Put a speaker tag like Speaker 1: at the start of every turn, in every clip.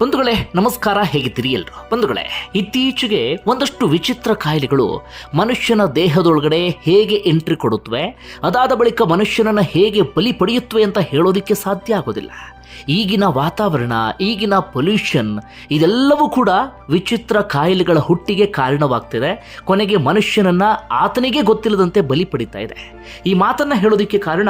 Speaker 1: ಬಂಧುಗಳೇ, ನಮಸ್ಕಾರ ಹೇಗಿದ್ದೀರಿ ಎಲ್ರು? ಬಂಧುಗಳೇ, ಇತ್ತೀಚೆಗೆ ಒಂದಷ್ಟು ವಿಚಿತ್ರ ಕಾಯಿಲೆಗಳು ಮನುಷ್ಯನ ದೇಹದೊಳಗಡೆ ಹೇಗೆ ಎಂಟ್ರಿ ಕೊಡುತ್ತವೆ, ಅದಾದ ಬಳಿಕ ಮನುಷ್ಯನನ್ನು ಹೇಗೆ ಬಲಿ ಪಡೆಯುತ್ತವೆ ಅಂತ ಹೇಳೋದಕ್ಕೆ ಸಾಧ್ಯ ಆಗೋದಿಲ್ಲ. ಈಗಿನ ವಾತಾವರಣ, ಈಗಿನ ಪೊಲ್ಯೂಷನ್ ಇದೆಲ್ಲವೂ ಕೂಡ ವಿಚಿತ್ರ ಕಾಯಿಲೆಗಳ ಹುಟ್ಟಿಗೆ ಕಾರಣವಾಗ್ತಿದೆ. ಕೊನೆಗೆ ಮನುಷ್ಯನನ್ನ ಆತನಿಗೆ ಗೊತ್ತಿಲ್ಲದಂತೆ ಬಲಿ ಪಡಿತಾ ಇದೆ. ಈ ಮಾತನ್ನ ಹೇಳೋದಕ್ಕೆ ಕಾರಣ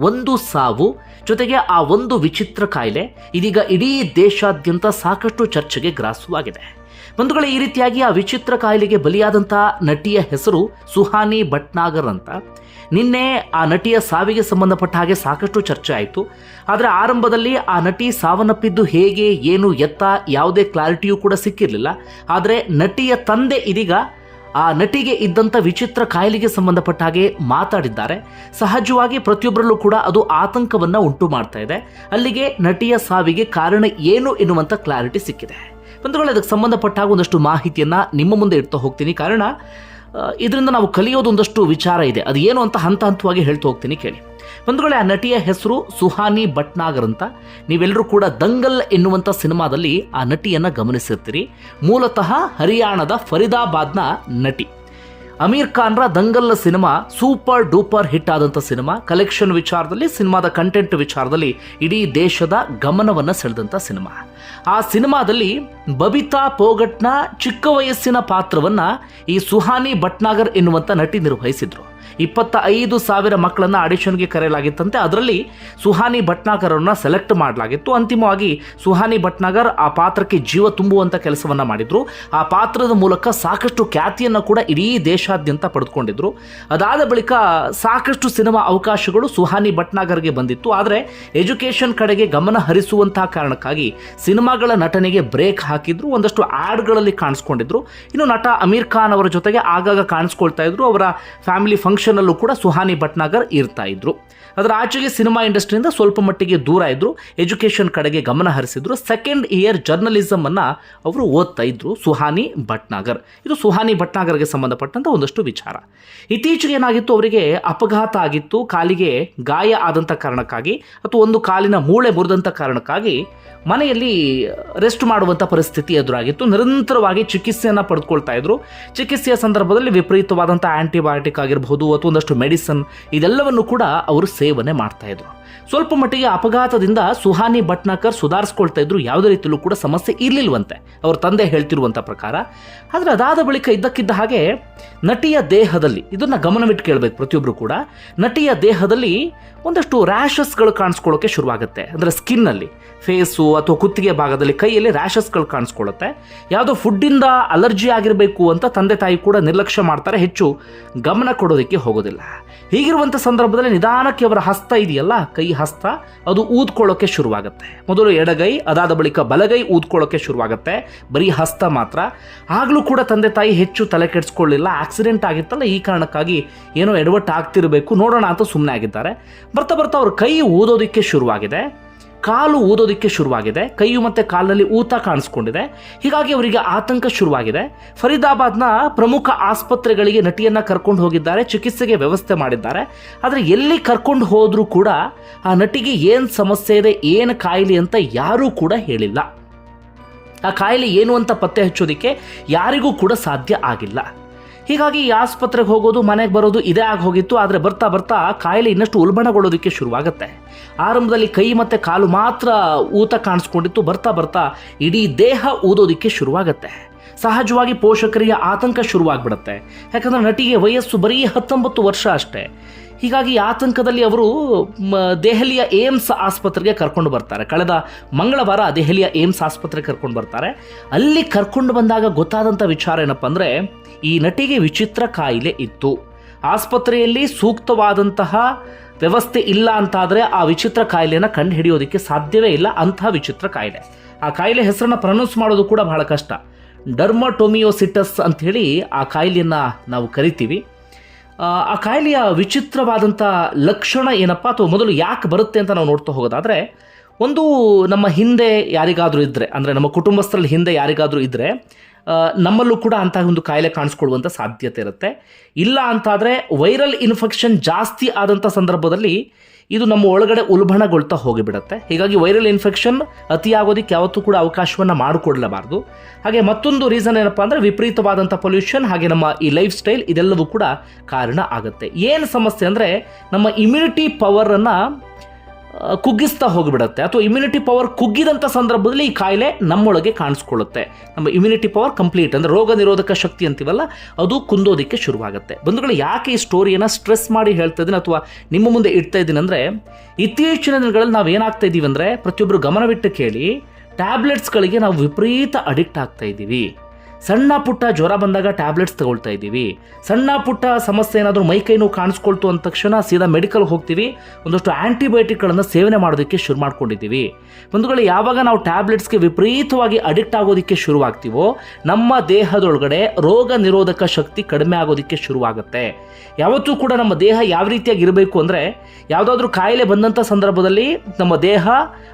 Speaker 1: ಒಂದು ಸಾವು, ಜೊತೆಗೆ ಆ ಒಂದು ವಿಚಿತ್ರ ಕಾಯಿಲೆ ಇದೀಗ ಇಡೀ ದೇಶಾದ್ಯಂತ ಸಾಕಷ್ಟು ಚರ್ಚೆಗೆ ಗ್ರಾಸವಾಗಿದೆ. ಬಂಧುಗಳೇ, ಈ ರೀತಿಯಾಗಿ ಆ ವಿಚಿತ್ರ ಕಾಯಿಲೆಗೆ ಬಲಿಯಾದಂಥ ನಟಿಯ ಹೆಸರು ಸುಹಾನಿ ಭಟ್ನಾಗರ್ ಅಂತ. ನಿನ್ನೆ ಆ ನಟಿಯ ಸಾವಿಗೆ ಸಂಬಂಧಪಟ್ಟ ಹಾಗೆ ಸಾಕಷ್ಟು ಚರ್ಚೆ ಆಯಿತು. ಆದರೆ ಆರಂಭದಲ್ಲಿ ಆ ನಟಿ ಸಾವನ್ನಪ್ಪಿದ್ದು ಹೇಗೆ, ಏನು, ಎತ್ತ ಯಾವುದೇ ಕ್ಲಾರಿಟಿಯೂ ಕೂಡ ಸಿಕ್ಕಿರಲಿಲ್ಲ. ಆದರೆ ನಟಿಯ ತಂದೆ ಇದೀಗ ಆ ನಟಿಗೆ ಇದ್ದಂಥ ವಿಚಿತ್ರ ಕಾಯಿಲೆಗೆ ಸಂಬಂಧಪಟ್ಟ ಹಾಗೆ ಮಾತಾಡಿದ್ದಾರೆ. ಸಹಜವಾಗಿ ಪ್ರತಿಯೊಬ್ಬರಲ್ಲೂ ಕೂಡ ಅದು ಆತಂಕವನ್ನ ಉಂಟು ಮಾಡ್ತಾ ಇದೆ. ಅಲ್ಲಿಗೆ ನಟಿಯ ಸಾವಿಗೆ ಕಾರಣ ಏನು ಎನ್ನುವಂಥ ಕ್ಲಾರಿಟಿ ಸಿಕ್ಕಿದೆ. ಬಂಧುಗಳು ಅದಕ್ಕೆ ಸಂಬಂಧಪಟ್ಟ ಒಂದಷ್ಟು ಮಾಹಿತಿಯನ್ನ ನಿಮ್ಮ ಮುಂದೆ ಇಡ್ತಾ ಹೋಗ್ತೀನಿ. ಕಾರಣ ಇದರಿಂದ ನಾವು ಕಲಿಯೋದು ಒಂದಷ್ಟು ವಿಚಾರ ಇದೆ. ಅದು ಏನು ಅಂತ ಹಂತ ಹಂತವಾಗಿ ಹೇಳ್ತಾ ಹೋಗ್ತೀನಿ ಕೇಳಿ. ಬಂಧುಗಳೇ, ಆ ನಟಿಯ ಹೆಸರು ಸುಹಾನಿ ಭಟ್ನಾಗರ್ ಅಂತ. ನೀವೆಲ್ಲರೂ ಕೂಡ ದಂಗಲ್ ಎನ್ನುವಂಥ ಸಿನಿಮಾದಲ್ಲಿ ಆ ನಟಿಯನ್ನು ಗಮನಿಸಿರ್ತೀರಿ. ಮೂಲತಃ ಹರಿಯಾಣದ ಫರಿದಾಬಾದ್ನ ನಟಿ. Aamir ಖಾನ್ರ Dangal cinema super duper hit ಆದಂಥ ಸಿನಿಮಾ. ಕಲೆಕ್ಷನ್ ವಿಚಾರದಲ್ಲಿ, ಸಿನಿಮಾದ ಕಂಟೆಂಟ್ ವಿಚಾರದಲ್ಲಿ ಇಡೀ ದೇಶದ ಗಮನವನ್ನು ಸೆಳೆದಂಥ ಸಿನಿಮಾ. ಆ ಸಿನಿಮಾದಲ್ಲಿ ಬಬಿತಾ ಪೋಗಟ್ನ ಚಿಕ್ಕ ವಯಸ್ಸಿನ ಪಾತ್ರವನ್ನ ಈ ಸುಹಾನಿ ಭಟ್ನಾಗರ್ ಎನ್ನುವಂಥ ನಟಿ ನಿರ್ವಹಿಸಿದ್ರು. ಇಪ್ಪತ್ತ ಐದು ಸಾವಿರ ಮಕ್ಕಳನ್ನು ಆಡಿಷನ್ಗೆ ಕರೆಯಲಾಗಿತ್ತಂತೆ. ಅದರಲ್ಲಿ ಸುಹಾನಿ ಭಟ್ನಾಗರ್ ಅವ್ರನ್ನ ಸೆಲೆಕ್ಟ್ ಮಾಡಲಾಗಿತ್ತು. ಅಂತಿಮವಾಗಿ ಸುಹಾನಿ ಭಟ್ನಾಗರ್ ಆ ಪಾತ್ರಕ್ಕೆ ಜೀವ ತುಂಬುವಂಥ ಕೆಲಸವನ್ನು ಮಾಡಿದರು. ಆ ಪಾತ್ರದ ಮೂಲಕ ಸಾಕಷ್ಟು ಖ್ಯಾತಿಯನ್ನು ಕೂಡ ಇಡೀ ದೇಶಾದ್ಯಂತ ಪಡೆದುಕೊಂಡಿದ್ರು. ಅದಾದ ಬಳಿಕ ಸಾಕಷ್ಟು ಸಿನಿಮಾ ಅವಕಾಶಗಳು ಸುಹಾನಿ ಭಟ್ನಾಗರ್ಗೆ ಬಂದಿತ್ತು. ಆದರೆ ಎಜುಕೇಷನ್ ಕಡೆಗೆ ಗಮನ ಹರಿಸುವಂತಹ ಕಾರಣಕ್ಕಾಗಿ ಸಿನಿಮಾಗಳ ನಟನೆಗೆ ಬ್ರೇಕ್ ಹಾಕಿದ್ರು. ಒಂದಷ್ಟು ಆಡ್ಗಳಲ್ಲಿ ಕಾಣಿಸ್ಕೊಂಡಿದ್ರು. ಇನ್ನು ನಟ ಅಮೀರ್ ಖಾನ್ ಅವರ ಜೊತೆಗೆ ಆಗಾಗ ಕಾಣಿಸ್ಕೊಳ್ತಾ ಇದ್ರು. ಅವರ ಫ್ಯಾಮಿಲಿ ಫಂಕ್ಷನ್ ಅಲ್ಲೂ ಕೂಡ ಸುಹಾನಿ ಭಟ್ನಾಗರ್ ಇರ್ತಾ ಇದ್ರು. ಅದರ ಆಚೆಗೆ ಸಿನಿಮಾ ಇಂಡಸ್ಟ್ರಿಯಿಂದ ಸ್ವಲ್ಪ ಮಟ್ಟಿಗೆ ದೂರ ಇದ್ದರು ಎಜುಕೇಷನ್ ಕಡೆಗೆ ಗಮನ ಹರಿಸಿದ್ರು. ಸೆಕೆಂಡ್ ಇಯರ್ ಜರ್ನಲಿಸಮ್ ಅನ್ನ ಅವರು ಓದ್ತಾ ಇದ್ರು ಸುಹಾನಿ ಭಟ್ನಾಗರ್. ಇದು ಸುಹಾನಿ ಭಟ್ನಾಗರ್ಗೆ ಸಂಬಂಧಪಟ್ಟಂತ ಒಂದಷ್ಟು ವಿಚಾರ. ಇತ್ತೀಚೆಗೆ ಏನಾಗಿತ್ತು, ಅವರಿಗೆ ಅಪಘಾತ ಆಗಿತ್ತು, ಕಾಲಿಗೆ ಗಾಯ ಆದಂಥ ಕಾರಣಕ್ಕಾಗಿ ಅಥವಾ ಒಂದು ಕಾಲಿನ ಮೂಳೆ ಮುರಿದಂಥ ಕಾರಣಕ್ಕಾಗಿ ಮನೆಯಲ್ಲಿ ರೆಸ್ಟ್ ಮಾಡುವಂಥ ಪರಿಸ್ಥಿತಿ ಎದುರಾಗಿತ್ತು. ನಿರಂತರವಾಗಿ ಚಿಕಿತ್ಸೆಯನ್ನು ಪಡೆದುಕೊಳ್ತಾ ಇದ್ರು. ಚಿಕಿತ್ಸೆಯ ಸಂದರ್ಭದಲ್ಲಿ ವಿಪರೀತವಾದಂಥ ಆಂಟಿಬಯೋಟಿಕ್ ಆಗಿರಬಹುದು ಅಥವಾ ಒಂದಷ್ಟು ಮೆಡಿಸನ್ ಇದೆಲ್ಲವನ್ನು ಕೂಡ ಅವರು ಸೇವನೆ ಮಾಡ್ತಾ ಇದ್ರು. ಸ್ವಲ್ಪ ಮಟ್ಟಿಗೆ ಅಪಘಾತದಿಂದ ಸುಹಾನಿ ಭಟ್ನಾಕರ್ ಸುಧಾರಿಸ್ಕೊಳ್ತಾ ಇದ್ರು, ಯಾವುದೇ ರೀತಿಯಲ್ಲೂ ಕೂಡ ಸಮಸ್ಯೆ ಇರಲಿಲ್ಲವಂತೆ ಅವ್ರ ತಂದೆ ಹೇಳ್ತಿರುವಂಥ ಪ್ರಕಾರ. ಆದರೆ ಅದಾದ ಬಳಿಕ ಇದ್ದಕ್ಕಿದ್ದ ಹಾಗೆ ನಟಿಯ ದೇಹದಲ್ಲಿ, ಇದನ್ನು ಗಮನವಿಟ್ಟು ಕೇಳಬೇಕು ಪ್ರತಿಯೊಬ್ಬರು ಕೂಡ, ನಟಿಯ ದೇಹದಲ್ಲಿ ಒಂದಷ್ಟು ರ್ಯಾಷಸ್ಗಳು ಕಾಣಿಸ್ಕೊಳ್ಳೋಕೆ ಶುರುವಾಗುತ್ತೆ. ಅಂದರೆ ಸ್ಕಿನ್ನಲ್ಲಿ, ಫೇಸು ಅಥವಾ ಕುತ್ತಿಗೆ ಭಾಗದಲ್ಲಿ ಕೈಯಲ್ಲಿ ರ್ಯಾಷಸ್ಗಳು ಕಾಣಿಸ್ಕೊಳ್ಳುತ್ತೆ. ಯಾವುದೋ ಫುಡ್ಡಿಂದ ಅಲರ್ಜಿ ಆಗಿರಬೇಕು ಅಂತ ತಂದೆ ತಾಯಿ ಕೂಡ ನಿರ್ಲಕ್ಷ್ಯ ಮಾಡ್ತಾರೆ, ಹೆಚ್ಚು ಗಮನ ಕೊಡೋದಕ್ಕೆ ಹೋಗೋದಿಲ್ಲ. ಹೀಗಿರುವಂಥ ಸಂದರ್ಭದಲ್ಲಿ ನಿಧಾನಕ್ಕೆ ಅವರ ಹಸ್ತ ಇದೆಯಲ್ಲ ಕೈ ಹಸ್ತ, ಅದು ಊದ್ಕೊಳ್ಳೋಕೆ ಶುರುವಾಗುತ್ತೆ. ಮೊದಲು ಎಡಗೈ, ಅದಾದ ಬಳಿಕ ಬಲಗೈ ಊದ್ಕೊಳ್ಳೋಕೆ ಶುರುವಾಗುತ್ತೆ. ಬರೀ ಹಸ್ತ ಮಾತ್ರ. ಆಗಲೂ ಕೂಡ ತಂದೆ ತಾಯಿ ಹೆಚ್ಚು ತಲೆ ಕೆಡಿಸ್ಕೊಳ್ಳಿಲ್ಲ, ಆಕ್ಸಿಡೆಂಟ್ ಆಗಿತ್ತಲ್ಲ, ಈ ಕಾರಣಕ್ಕಾಗಿ ಏನೋ ಎಡವಟ್ಟು ಆಗ್ತಿರಬೇಕು ನೋಡೋಣ ಅಂತ ಸುಮ್ಮನೆ ಆಗಿದ್ದಾರೆ. ಬರ್ತಾ ಬರ್ತಾ ಅವ್ರ ಕೈ ಊದೋದಕ್ಕೆ ಶುರುವಾಗಿದೆ. ಕಾಲು ಊದೋದಕ್ಕೆ ಶುರುವಾಗಿದೆ, ಕೈಯು ಮತ್ತೆ ಕಾಲಿನಲ್ಲಿ ಊತ ಕಾಣಿಸ್ಕೊಂಡಿದೆ. ಹೀಗಾಗಿ ಅವರಿಗೆ ಆತಂಕ ಶುರುವಾಗಿದೆ. ಫರೀದಾಬಾದ್ನ ಪ್ರಮುಖ ಆಸ್ಪತ್ರೆಗಳಿಗೆ ನಟಿಯನ್ನ ಕರ್ಕೊಂಡು ಹೋಗಿದ್ದಾರೆ, ಚಿಕಿತ್ಸೆಗೆ ವ್ಯವಸ್ಥೆ ಮಾಡಿದ್ದಾರೆ. ಆದರೆ ಎಲ್ಲಿ ಕರ್ಕೊಂಡು ಹೋದರೂ ಕೂಡ ಆ ನಟಿಗೆ ಏನು ಸಮಸ್ಯೆ ಇದೆ, ಏನು ಕಾಯಿಲೆ ಅಂತ ಯಾರೂ ಕೂಡ ಹೇಳಿಲ್ಲ. ಆ ಕಾಯಿಲೆ ಏನು ಅಂತ ಪತ್ತೆ ಹಚ್ಚೋದಕ್ಕೆ ಯಾರಿಗೂ ಕೂಡ ಸಾಧ್ಯ ಆಗಿಲ್ಲ. ಹೀಗಾಗಿ ಈ ಆಸ್ಪತ್ರೆಗೆ ಹೋಗೋದು, ಮನೆಗೆ ಬರೋದು ಇದೇ ಆಗಿ ಹೋಗಿತ್ತು. ಆದರೆ ಬರ್ತಾ ಬರ್ತಾ ಕಾಯಿಲೆ ಇನ್ನಷ್ಟು ಉಲ್ಬಣಗೊಳ್ಳೋದಕ್ಕೆ ಶುರುವಾಗುತ್ತೆ. ಆರಂಭದಲ್ಲಿ ಕೈ ಮತ್ತು ಕಾಲು ಮಾತ್ರ ಊತ ಕಾಣಿಸ್ಕೊಂಡಿತ್ತು. ಬರ್ತಾ ಬರ್ತಾ ಇಡೀ ದೇಹ ಊದೋದಕ್ಕೆ ಶುರುವಾಗುತ್ತೆ. ಸಹಜವಾಗಿ ಪೋಷಕರಿಗೆ ಆತಂಕ ಶುರುವಾಗ್ಬಿಡುತ್ತೆ. ಯಾಕಂದರೆ ನಟಿಗೆ ವಯಸ್ಸು ಬರೀ ಹತ್ತೊಂಬತ್ತು ವರ್ಷ ಅಷ್ಟೇ. ಹೀಗಾಗಿ ಆತಂಕದಲ್ಲಿ ಅವರು ದೆಹಲಿಯ ಏಮ್ಸ್ ಆಸ್ಪತ್ರೆಗೆ ಕರ್ಕೊಂಡು ಬರ್ತಾರೆ. ಕಳೆದ ಮಂಗಳವಾರ ದೆಹಲಿಯ ಏಮ್ಸ್ ಆಸ್ಪತ್ರೆಗೆ ಕರ್ಕೊಂಡು ಬರ್ತಾರೆ. ಅಲ್ಲಿ ಕರ್ಕೊಂಡು ಬಂದಾಗ ಗೊತ್ತಾದಂಥ ವಿಚಾರ ಏನಪ್ಪ ಅಂದರೆ, ಈ ನಟಿಗೆ ವಿಚಿತ್ರ ಕಾಯಿಲೆ ಇತ್ತು. ಆಸ್ಪತ್ರೆಯಲ್ಲಿ ಸೂಕ್ತವಾದಂತಹ ವ್ಯವಸ್ಥೆ ಇಲ್ಲ ಅಂತಾದರೆ ಆ ವಿಚಿತ್ರ ಕಾಯಿಲೆಯನ್ನು ಕಂಡುಹಿಡಿಯೋದಕ್ಕೆ ಸಾಧ್ಯವೇ ಇಲ್ಲ ಅಂತಹ ವಿಚಿತ್ರ ಕಾಯಿಲೆ. ಆ ಕಾಯಿಲೆ ಹೆಸರನ್ನು ಪ್ರನೌನ್ಸ್ ಮಾಡೋದು ಕೂಡ ಬಹಳ ಕಷ್ಟ. ಡರ್ಮಟೊಮಿಯೋಸಿಟಸ್ ಅಂಥೇಳಿ ಆ ಕಾಯಿಲೆಯನ್ನು ನಾವು ಕರಿತೀವಿ. ಆ, ಕಾಯಿಲೆಯ ವಿಚಿತ್ರವಾದಂಥ ಲಕ್ಷಣ ಏನಪ್ಪ ಅಥವಾ ಮೊದಲು ಯಾಕೆ ಬರುತ್ತೆ ಅಂತ ನಾವು ನೋಡ್ತಾ ಹೋಗೋದಾದರೆ ಒಂದು ನಮ್ಮ ಹಿಂದೆ ಯಾರಿಗಾದರೂ ಇದ್ದರೆ ಅಂದರೆ ನಮ್ಮ ಕುಟುಂಬಸ್ಥರಲ್ಲಿ ಹಿಂದೆ ಯಾರಿಗಾದರೂ ಇದ್ದರೆ ನಮ್ಮಲ್ಲೂ ಕೂಡ ಅಂತಹ ಒಂದು ಕಾಯಿಲೆ ಕಾಣಿಸ್ಕೊಳ್ಳುವಂಥ ಸಾಧ್ಯತೆ ಇರುತ್ತೆ. ಇಲ್ಲ ಅಂತಾದರೆ ವೈರಲ್ ಇನ್ಫೆಕ್ಷನ್ ಜಾಸ್ತಿ ಆದಂಥ ಸಂದರ್ಭದಲ್ಲಿ ಇದು ನಮ್ಮ ಒಳಗಡೆ ಉಲ್ಬಣಗೊಳ್ತಾ ಹೋಗಿಬಿಡುತ್ತೆ. ಹೀಗಾಗಿ ವೈರಲ್ ಇನ್ಫೆಕ್ಷನ್ ಅತಿಯಾಗೋದಕ್ಕೆ ಯಾವತ್ತೂ ಕೂಡ ಅವಕಾಶವನ್ನು ಮಾಡಿಕೊಡ್ಲಬಾರ್ದು. ಹಾಗೆ ಮತ್ತೊಂದು ರೀಸನ್ ಏನಪ್ಪ ಅಂದರೆ ವಿಪರೀತವಾದಂಥ ಪೊಲ್ಯೂಷನ್ ಹಾಗೆ ನಮ್ಮ ಈ ಲೈಫ್ ಸ್ಟೈಲ್ ಇದೆಲ್ಲವೂ ಕೂಡ ಕಾರಣ ಆಗುತ್ತೆ. ಏನು ಸಮಸ್ಯೆ ಅಂದರೆ ನಮ್ಮ ಇಮ್ಯುನಿಟಿ ಪವರನ್ನು ಕುಗ್ಗಿಸ್ತಾ ಹೋಗಿಬಿಡುತ್ತೆ. ಅಥವಾ ಇಮ್ಯುನಿಟಿ ಪವರ್ ಕುಗ್ಗಿದಂಥ ಸಂದರ್ಭದಲ್ಲಿ ಈ ಕಾಯಿಲೆ ನಮ್ಮೊಳಗೆ ಕಾಣಿಸ್ಕೊಳ್ಳುತ್ತೆ. ನಮ್ಮ ಇಮ್ಯುನಿಟಿ ಪವರ್ ಕಂಪ್ಲೀಟ್ ಅಂದರೆ ರೋಗ ನಿರೋಧಕ ಶಕ್ತಿ ಅಂತೀವಲ್ಲ, ಅದು ಕುಂದೋದಕ್ಕೆ ಶುರುವಾಗುತ್ತೆ. ಬಂಧುಗಳು, ಯಾಕೆ ಈ ಸ್ಟೋರಿಯನ್ನು ಸ್ಟ್ರೆಸ್ ಮಾಡಿ ಹೇಳ್ತಾ ಇದ್ದೀನಿ ಅಥವಾ ನಿಮ್ಮ ಮುಂದೆ ಇಡ್ತಾ ಇದ್ದೀನಿ ಅಂದರೆ, ಇತ್ತೀಚಿನ ದಿನಗಳಲ್ಲಿ ನಾವು ಏನಾಗ್ತಾ ಇದ್ದೀವಿ ಅಂದರೆ ಪ್ರತಿಯೊಬ್ಬರು ಗಮನವಿಟ್ಟು ಕೇಳಿ ಟ್ಯಾಬ್ಲೆಟ್ಸ್ಗಳಿಗೆ ನಾವು ವಿಪರೀತ ಅಡಿಕ್ಟ್ ಆಗ್ತಾ ಇದ್ದೀವಿ ಸಣ್ಣ ಪುಟ್ಟ ಜ್ವರ ಬಂದಾಗ ಟ್ಯಾಬ್ಲೆಟ್ಸ್ ತಗೊಳ್ತಾ ಇದ್ದೀವಿ. ಸಣ್ಣ ಪುಟ್ಟ ಸಮಸ್ಯೆ ಏನಾದರೂ ಮೈ ಕೈ ನೋವು ಕಾಣಿಸ್ಕೊಳ್ತು ಅಂದ ತಕ್ಷಣ ಸೀದಾ ಮೆಡಿಕಲ್ ಹೋಗ್ತೀವಿ. ಒಂದಷ್ಟು ಆ್ಯಂಟಿಬಯೋಟಿಕ್ಗಳನ್ನು ಸೇವನೆ ಮಾಡೋದಕ್ಕೆ ಶುರು ಮಾಡ್ಕೊಂಡಿದ್ದೀವಿ. ಬಂಧುಗಳು, ಯಾವಾಗ ನಾವು ಟ್ಯಾಬ್ಲೆಟ್ಸ್ಗೆ ವಿಪರೀತವಾಗಿ ಅಡಿಕ್ಟ್ ಆಗೋದಕ್ಕೆ ಶುರುವಾಗ್ತೀವೋ, ನಮ್ಮ ದೇಹದೊಳಗಡೆ ರೋಗ ನಿರೋಧಕ ಶಕ್ತಿ ಕಡಿಮೆ ಆಗೋದಕ್ಕೆ ಶುರುವಾಗುತ್ತೆ. ಯಾವತ್ತೂ ಕೂಡ ನಮ್ಮ ದೇಹ ಯಾವ ರೀತಿಯಾಗಿ ಇರಬೇಕು ಅಂದರೆ, ಯಾವುದಾದ್ರೂ ಕಾಯಿಲೆ ಬಂದಂಥ ಸಂದರ್ಭದಲ್ಲಿ ನಮ್ಮ ದೇಹ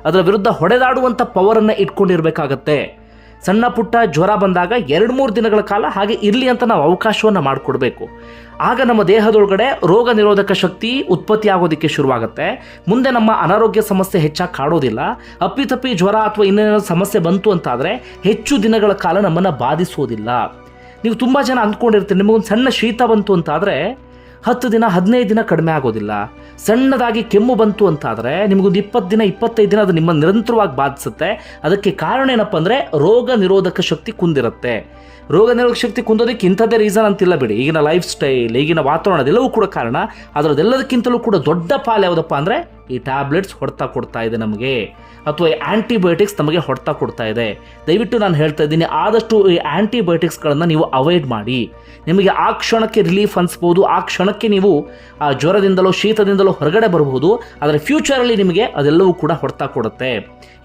Speaker 1: ಅದರ ವಿರುದ್ಧ ಹೊಡೆದಾಡುವಂಥ ಪವರನ್ನು ಇಟ್ಕೊಂಡಿರಬೇಕಾಗತ್ತೆ. ಸಣ್ಣ ಪುಟ್ಟ ಜ್ವರ ಬಂದಾಗ ಎರಡು ಮೂರು ದಿನಗಳ ಕಾಲ ಹಾಗೆ ಇರಲಿ ಅಂತ ನಾವು ಅವಕಾಶವನ್ನು ಮಾಡಿಕೊಡ್ಬೇಕು. ಆಗ ನಮ್ಮ ದೇಹದೊಳಗಡೆ ರೋಗ ನಿರೋಧಕ ಶಕ್ತಿ ಉತ್ಪತ್ತಿ ಆಗೋದಕ್ಕೆ ಶುರುವಾಗುತ್ತೆ. ಮುಂದೆ ನಮ್ಮ ಅನಾರೋಗ್ಯ ಸಮಸ್ಯೆ ಹೆಚ್ಚಾಗಿ ಕಾಡೋದಿಲ್ಲ. ಅಪ್ಪಿತಪ್ಪಿ ಜ್ವರ ಅಥವಾ ಇನ್ನೇನೋ ಸಮಸ್ಯೆ ಬಂತು ಅಂತಾದರೆ ಹೆಚ್ಚು ದಿನಗಳ ಕಾಲ ನಮ್ಮನ್ನು ಬಾಧಿಸೋದಿಲ್ಲ. ನೀವು ತುಂಬ ಜನ ಅಂದ್ಕೊಂಡಿರ್ತೀರಿ, ನಿಮಗೊಂದು ಸಣ್ಣ ಶೀತ ಬಂತು ಅಂತಾದರೆ ಹತ್ತು ದಿನ, ಹದಿನೈದು ದಿನ ಕಡಿಮೆ ಆಗೋದಿಲ್ಲ. ಸಣ್ಣದಾಗಿ ಕೆಮ್ಮು ಬಂತು ಅಂತಾದರೆ ನಿಮಗೊಂದು ಇಪ್ಪತ್ತು ದಿನ, ಇಪ್ಪತ್ತೈದು ದಿನ ಅದು ನಿಮ್ಮ ನಿರಂತರವಾಗಿ ಬಾಧಿಸುತ್ತೆ. ಅದಕ್ಕೆ ಕಾರಣ ಏನಪ್ಪ ಅಂದರೆ ರೋಗ ನಿರೋಧಕ ಶಕ್ತಿ ಕುಂದಿರುತ್ತೆ. ರೋಗ ನಿರೋಧಕ ಶಕ್ತಿ ಕುಂದೋದಕ್ಕೆ ಇಂಥದ್ದೇ ರೀಸನ್ ಅಂತಿಲ್ಲ ಬಿಡಿ. ಈಗಿನ ಲೈಫ್ ಸ್ಟೈಲ್ ಈಗಿನ ವಾತಾವರಣ ಅದೆಲ್ಲವೂ ಕೂಡ ಕಾರಣ. ಅದರದೆಲ್ಲದಕ್ಕಿಂತಲೂ ಕೂಡ ದೊಡ್ಡ ಪಾಲು ಯಾವುದಪ್ಪ ಅಂದರೆ ಈ ಟ್ಯಾಬ್ಲೆಟ್ಸ್ ಹೊಡ್ತಾ ಕೊಡ್ತಾ ಇದೆ ನಮಗೆ. ಅಥವಾ ಈ ಆ್ಯಂಟಿಬಯೋಟಿಕ್ಸ್ ನಮಗೆ ಹೊಡ್ತಾ ಕೊಡ್ತಾ ಇದೆ. ದಯವಿಟ್ಟು ನಾನು ಹೇಳ್ತಾ ಇದ್ದೀನಿ, ಆದಷ್ಟು ಈ ಆ್ಯಂಟಿಬಯೋಟಿಕ್ಸ್ಗಳನ್ನು ನೀವು ಅವಾಯ್ಡ್ ಮಾಡಿ. ನಿಮಗೆ ಆ ಕ್ಷಣಕ್ಕೆ ರಿಲೀಫ್ ಅನಿಸ್ಬೋದು, ಆ ಕ್ಷಣಕ್ಕೆ ನೀವು ಆ ಜ್ವರದಿಂದಲೋ, ಶೀತದಿಂದಲೋ ಹೊರಗಡೆ ಬರಬಹುದು, ಆದರೆ ಫ್ಯೂಚರಲ್ಲಿ ನಿಮಗೆ ಅದೆಲ್ಲವೂ ಕೂಡ ಹೊಡ್ತಾ ಕೊಡುತ್ತೆ.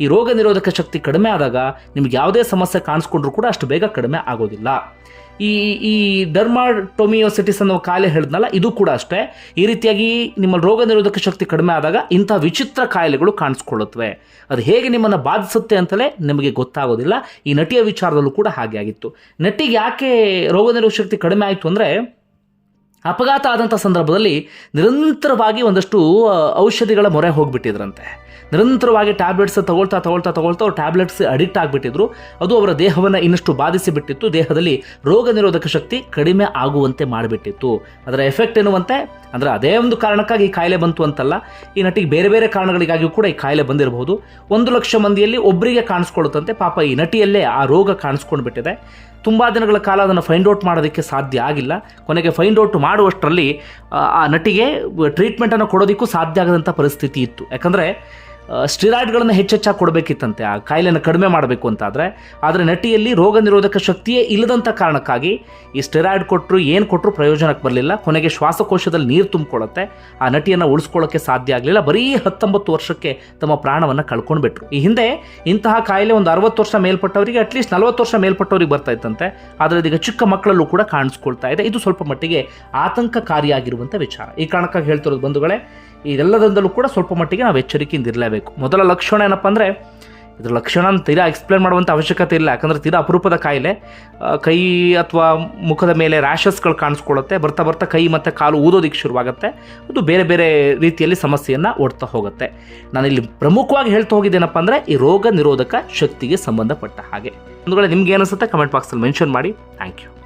Speaker 1: ಈ ರೋಗ ನಿರೋಧಕ ಶಕ್ತಿ ಕಡಿಮೆ ಆದಾಗ ನಿಮಗೆ ಯಾವುದೇ ಸಮಸ್ಯೆ ಕಾಣಿಸ್ಕೊಂಡ್ರೂ ಕೂಡ ಅಷ್ಟು ಬೇಗ ಕಡಿಮೆ ಆಗೋದಿಲ್ಲ. ಈ ಈ ಡರ್ಮಾಟೊಮಿಯೋಸಿಟಿಸ್ ಅನ್ನೋ ಕಾಯಿಲೆ ಹೇಳಿದ್ನಲ್ಲ, ಇದು ಕೂಡ ಅಷ್ಟೇ. ಈ ರೀತಿಯಾಗಿ ನಿಮ್ಮ ರೋಗ ನಿರೋಧಕ ಶಕ್ತಿ ಕಡಿಮೆ ಆದಾಗ ಇಂಥ ವಿಚಿತ್ರ ಕಾಯಿಲೆಗಳು ಕಾಣಿಸ್ಕೊಳ್ಳುತ್ತವೆ. ಅದು ಹೇಗೆ ನಿಮ್ಮನ್ನು ಬಾಧಿಸುತ್ತೆ ಅಂತಲೇ ನಿಮಗೆ ಗೊತ್ತಾಗೋದಿಲ್ಲ. ಈ ನಟಿಯ ವಿಚಾರದಲ್ಲೂ ಕೂಡ ಹಾಗೆ ಆಗಿತ್ತು. ನಟಿಗೆ ಯಾಕೆ ರೋಗ ನಿರೋಧಕ ಶಕ್ತಿ ಕಡಿಮೆ ಆಯಿತು ಅಂದರೆ, ಅಪಘಾತ ಆದಂಥ ಸಂದರ್ಭದಲ್ಲಿ ನಿರಂತರವಾಗಿ ಒಂದಷ್ಟು ಔಷಧಿಗಳ ಮೊರೆ ಹೋಗಿಬಿಟ್ಟಿದ್ರಂತೆ. ನಿರಂತರವಾಗಿ ಟ್ಯಾಬ್ಲೆಟ್ಸ್ ತಗೊಳ್ತಾ ತಗೊಳ್ತಾ ತಗೊಳ್ತಾ ಅವ್ರು ಟ್ಯಾಬ್ಲೆಟ್ಸ್ ಅಡಿಕ್ಟ್ ಆಗಿಬಿಟ್ಟಿದ್ರು. ಅದು ಅವರ ದೇಹವನ್ನು ಇನ್ನಷ್ಟು ಬಾಧಿಸಿಬಿಟ್ಟಿತ್ತು ದೇಹದಲ್ಲಿ ರೋಗ ನಿರೋಧಕ ಶಕ್ತಿ ಕಡಿಮೆ ಆಗುವಂತೆ ಮಾಡಿಬಿಟ್ಟಿತ್ತು. ಅದರ ಎಫೆಕ್ಟ್ ಎನ್ನುವಂತೆ, ಅಂದರೆ ಅದೇ ಒಂದು ಕಾರಣಕ್ಕಾಗಿ ಈ ಕಾಯಿಲೆ ಬಂತು ಅಂತಲ್ಲ, ಈ ನಟಿಗೆ ಬೇರೆ ಬೇರೆ ಕಾರಣಗಳಿಗಾಗಿಯೂ ಕೂಡ ಈ ಕಾಯಿಲೆ ಬಂದಿರಬಹುದು. ಒಂದು ಲಕ್ಷ ಮಂದಿಯಲ್ಲಿ ಒಬ್ಬರಿಗೆ ಕಾಣಿಸ್ಕೊಳ್ಳುತ್ತಂತೆ. ಪಾಪ ಈ ನಟಿಯಲ್ಲೇ ಆ ರೋಗ ಕಾಣಿಸ್ಕೊಂಡು ಬಿಟ್ಟಿದೆ ತುಂಬ ದಿನಗಳ ಕಾಲ ಅದನ್ನು ಫೈಂಡ್ ಔಟ್ ಮಾಡೋದಕ್ಕೆ ಸಾಧ್ಯ ಆಗಿಲ್ಲ. ಕೊನೆಗೆ ಫೈಂಡ್ ಔಟ್ ಮಾಡುವಷ್ಟರಲ್ಲಿ ಆ, ನಟಿಗೆ ಟ್ರೀಟ್ಮೆಂಟನ್ನು ಕೊಡೋದಕ್ಕೂ ಸಾಧ್ಯ ಆಗದಂಥ ಪರಿಸ್ಥಿತಿ ಇತ್ತು. ಯಾಕಂದರೆ ಸ್ಟಿರಾಯ್ಡ್ಗಳನ್ನು ಹೆಚ್ಚೆಚ್ಚಾಗಿ ಕೊಡಬೇಕಿತ್ತಂತೆ. ಆ ಕಾಯಿಲೆಯನ್ನು ಕಡಿಮೆ ಮಾಡಬೇಕು ಅಂತಾದರೆ ಆದರೆ ನಟಿಯಲ್ಲಿ ರೋಗ ನಿರೋಧಕ ಶಕ್ತಿಯೇ ಇಲ್ಲದಂಥ ಕಾರಣಕ್ಕಾಗಿ ಈ ಸ್ಟೆರಾಯ್ಡ್ ಕೊಟ್ಟರು ಏನು ಕೊಟ್ಟರು ಪ್ರಯೋಜನಕ್ಕೆ ಬರಲಿಲ್ಲ. ಕೊನೆಗೆ ಶ್ವಾಸಕೋಶದಲ್ಲಿ ನೀರು ತುಂಬಿಕೊಳ್ಳುತ್ತೆ. ಆ ನಟಿಯನ್ನು ಉಳಿಸ್ಕೊಳ್ಳೋಕ್ಕೆ ಸಾಧ್ಯ ಆಗಲಿಲ್ಲ. ಬರೀ ಹತ್ತೊಂಬತ್ತು ವರ್ಷಕ್ಕೆ ತಮ್ಮ ಪ್ರಾಣವನ್ನು ಕಳ್ಕೊಂಡ್ಬಿಟ್ರು. ಈ ಹಿಂದೆ ಇಂತಹ ಕಾಯಿಲೆ ಒಂದು ಅರವತ್ತು ವರ್ಷ ಮೇಲ್ಪಟ್ಟವರಿಗೆ ಅಟ್ಲೀಸ್ಟ್ ನಲವತ್ತು ವರ್ಷ ಮೇಲ್ಪಟ್ಟವರಿಗೆ ಬರ್ತಾ ಆದರೆ ಇದೀಗ ಚಿಕ್ಕ ಮಕ್ಕಳಲ್ಲೂ ಕೂಡ ಕಾಣಿಸ್ಕೊಳ್ತಾ ಇದೆ. ಇದು ಸ್ವಲ್ಪ ಮಟ್ಟಿಗೆ ಆತಂಕಕಾರಿಯಾಗಿರುವಂಥ ವಿಚಾರ. ಈ ಕಾರಣಕ್ಕಾಗಿ ಹೇಳ್ತಿರೋದು ಬಂಧುಗಳೇ ಇದೆಲ್ಲದಿಂದಲೂ ಕೂಡ ಸ್ವಲ್ಪ ಮಟ್ಟಿಗೆ ನಾವು ಎಚ್ಚರಿಕೆಯಿಂದ ಇರಲೇಬೇಕು ಮೊದಲ ಲಕ್ಷಣ ಏನಪ್ಪ ಅಂದರೆ ಇದ್ರ ಲಕ್ಷಣ ತೀರಾ ಎಕ್ಸ್ಪ್ಲೇನ್ ಮಾಡುವಂಥ ಅವಶ್ಯಕತೆ ಇಲ್ಲ. ಯಾಕಂದರೆ ತೀರಾ ಅಪರೂಪದ ಕಾಯಿಲೆ. ಕೈ ಅಥವಾ ಮುಖದ ಮೇಲೆ ರ್ಯಾಷಸ್ಗಳು ಕಾಣಿಸ್ಕೊಳ್ಳುತ್ತೆ. ಬರ್ತಾ ಬರ್ತಾ ಕೈ ಮತ್ತು ಕಾಲು ಊದೋದಿಕ್ಕೆ ಶುರುವಾಗುತ್ತೆ. ಅದು ಬೇರೆ ಬೇರೆ ರೀತಿಯಲ್ಲಿ ಸಮಸ್ಯೆಯನ್ನು ಓಡ್ತಾ ಹೋಗುತ್ತೆ. ನಾನಿಲ್ಲಿ ಪ್ರಮುಖವಾಗಿ ಹೇಳ್ತಾ ಹೋಗಿದ್ದೇನಪ್ಪ ಅಂದರೆ ಈ ರೋಗ ನಿರೋಧಕ ಶಕ್ತಿಗೆ ಸಂಬಂಧಪಟ್ಟ ಹಾಗೆ. ಒಂದು ನಿಮ್ಗೆ ಏನಿಸುತ್ತೆ ಕಮೆಂಟ್ ಬಾಕ್ಸಲ್ಲಿ ಮೆನ್ಷನ್ ಮಾಡಿ. Thank you